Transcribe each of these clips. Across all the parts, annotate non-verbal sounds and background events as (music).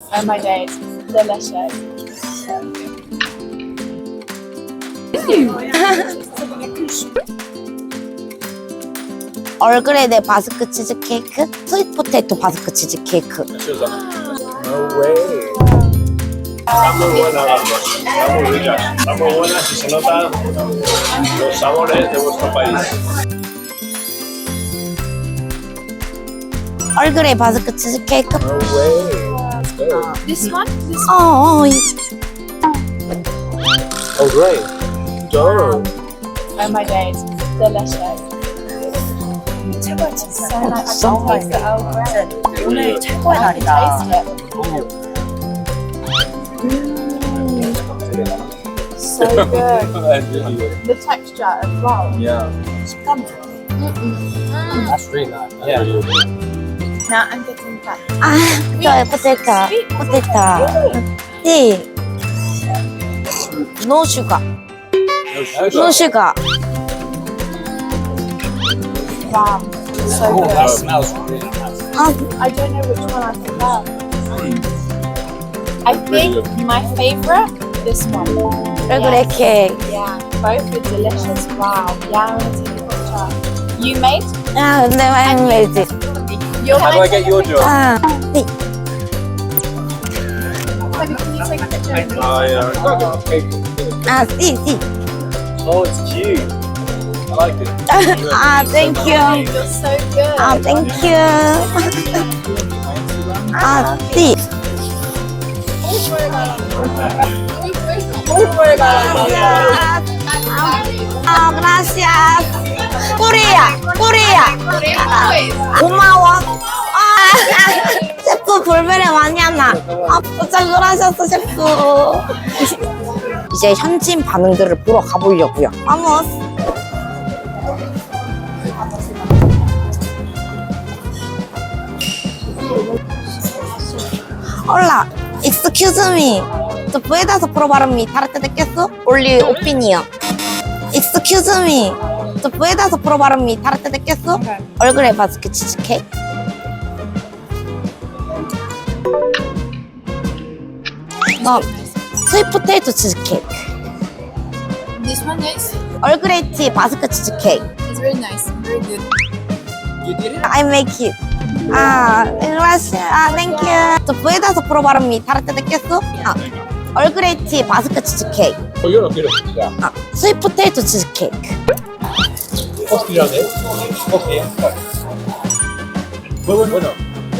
Oh my days, delicious. 얼그레드 바스크 치즈케이크, 스윗 포테이토 바스크 치즈케이크. No way. Está muy buena las dos, está muy ricas, está muy buenas y se notan los sabores de vuestro país. 얼그레이 바스크 치즈케이크. No way. This one? This 어, 어, 이- Oh great. Go. Oh my days, delicious. 최고의 진짜. So nice. So Taste the Earl Grey. 오늘 최고의 날이다. Taste it. So good. That's really good. The texture as well. Yeah. 식감이. That's really nice. Yeah. Now I'm getting back. 아, 저 포테 이토, 포테이토. 티. 노 슈가, 노 슈가. Wow. So Oh, good. that smells really nice. 아, I don't know which one I prefer. I think my favorite, this one. 얼그레이 케이크. Yeah, both are delicious. Wow. Yeah, I want to take a picture. You made? 아, 근데 마요네즈. You're How do I get your job? 아, 티. Can you take a picture? of me? Oh yeah. I've got a cake. 아, 티, 티. Oh, it's cute. I like it. 아, 땡큐. You're so good. 아, 땡큐. 아, 티. 아, gracias. 코리아, 코리아. 고마워. 아, 셰프 볼베레 많이 하나. 아, 진짜 그러셨어, 셰프. 이제 현지인 반응들을 보러 가보려고요. 바모스. Hola, excuse me. ¿Tú puedes probar mi tarta de queso? Only opinion. Excuse me. ¿Tú puedes probar mi tarta de queso? 얼굴에 바스크 치즈케이크. 너 스윗 포테이토 치즈케이크. This one is 얼그레이 티 바스크 치즈케이크. is very nice. Very good. I make it. Ah, gracias. Ah, thank you. ¿Tú puedes probar mi tarta de queso? 아, 얼그레이 티 바스크 치즈케이크. Oh, yo no quiero. Ya. 아, 스윗 포테이토 치즈케이크. Hostia, ¿eh? Hostia. Muy bueno. Bueno.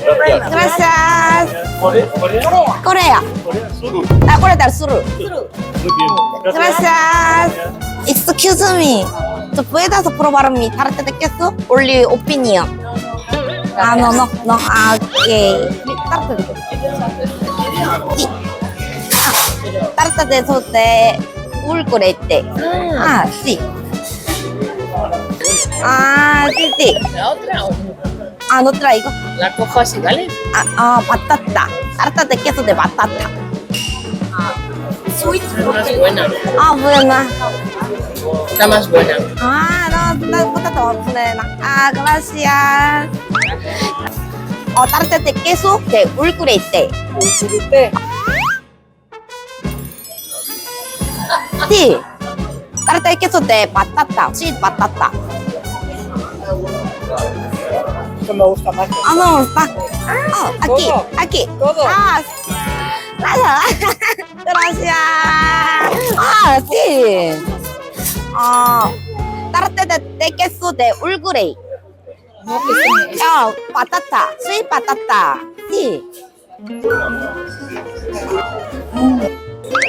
Gracias. Gracias. Corea. Corea. 코레아. Corea. Suru. 아, 코레아 달 수루. Muy bien. Gracias. Excuse me. ¿Tú puedes probar mi tarta de queso? Only opinion. Ah, no, no, no. Ah, ok. Tarta de queso. Sí. Ah, tarta de queso de ulcorete. Ah, sí. Ah, sí, sí. ¿La otra o no? Ah, no traigo. La cojo así, ¿vale? Ah, ah, patata. Tarta de queso de batata. Sweet. No es buena. Ah, buena. La más buena. Ah, no, no, patata buena. Ah, gracias. Oh, tarta de queso de ulcurete. Sí. Tarta de queso de batata. Sí, batata. Que me gusta más. Ah, no, está. Oh, aquí, Todo. aquí. Todo. Ah, gracias. Gracias. Ah, sí. Ah, tarta de, de queso de ulgurey. Ah, patata. Sí. Sí.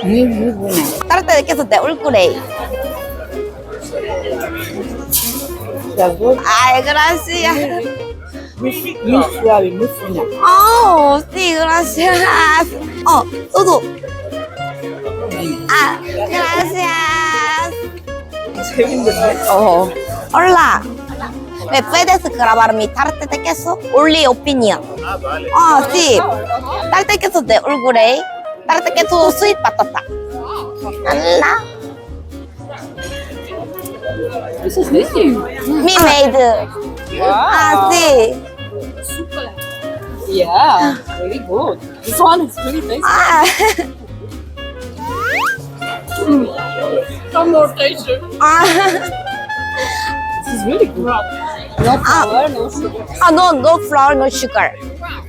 Muy, muy buena. Queso de ulgurey. Las dos Ay, gracias. muy, suave, muy fina. Oh, sí, gracias. Oh, todo. Ah, gracias. Oh. Hola. ¿Me puedes grabar mi tarta de queso? Only opinion. Ah, vale. Oh, sí. Tarta de queso de Ulgurey. Tarta de queso sweet patata. Hola. Eso es de Me made. Ah, sí. Yeah, very good. This one is really nice. 아, Some more taste. 아, This is really good. No flour, no sugar. 아, no, no flour, no sugar.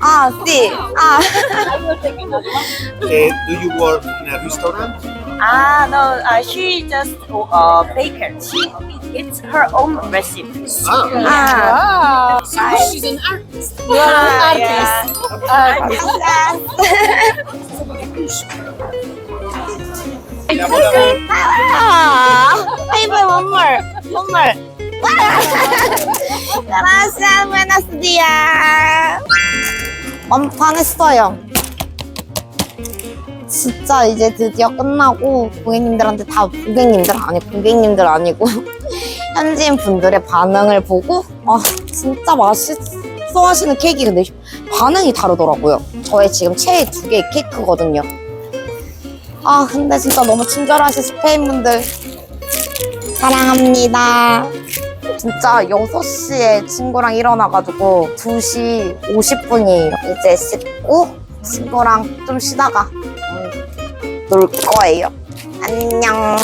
아, sí. 아, I will take another one. Uh, do you work in a restaurant? Ah, no, uh, she just uh, baker. She it's her own recipe. Ah, 아. Wow. So she's an artist. You are Ah, an artist. 아, 바이바이, one more, one more. (laughs) Gracias, buenos días. 완판했어요. 진짜 이제 드디어 끝나고 고객님들한테 다 고객님들 아니 고객님들 아니고 (laughs) 현지인 분들의 반응을 보고 아 진짜 맛있어 하시는 케이크 근데 반응이 다르더라고요. 저의 지금 최애 두 개의 케이크거든요. 아 근데 진짜 너무 친절하신 스페인 분들 사랑합니다. 진짜 6시에 친구랑 일어나가지고 2시 50분이에요. 이제 씻고 친구랑 좀 쉬다가 음, 놀 거예요. 안녕.